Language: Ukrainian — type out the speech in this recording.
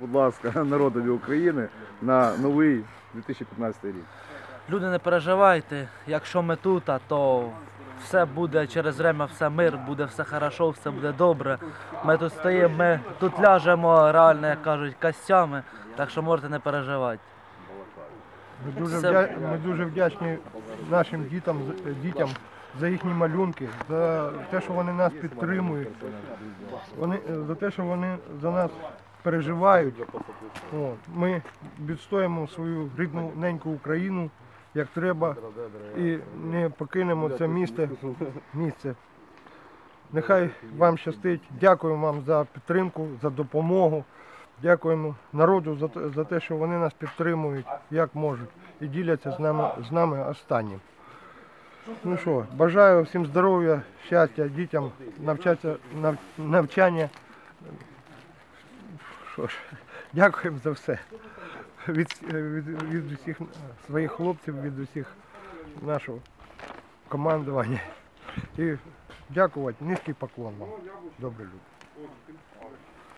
будь ласка, народові України на новий 2015 рік? Люди не переживайте, якщо ми тут, а то все буде через время, все мир, буде все хорошо, все буде добре. Ми тут стоїмо, ми тут ляжемо реально, як кажуть, костями, так що можете не переживати. Ми дуже, вдя... ми дуже вдячні нашим дітям, дітям за їхні малюнки, за те, що вони нас підтримують, вони, за те, що вони за нас переживають. От. Ми відстоїмо свою рідну неньку Україну як треба і не покинемо це місце. місце. Нехай вам щастить. Дякуємо вам за підтримку, за допомогу. Дякуємо народу за, за те, що вони нас підтримують як можуть і діляться з нами, з нами останнім. Ну що, бажаю всім здоров'я, щастя, дітям, навчатися, нав, навчання. Що ж, дякуємо за все. Від, від, від усіх своїх хлопців, від усіх нашого командування. І дякувати, низький поклон вам, добрі люди.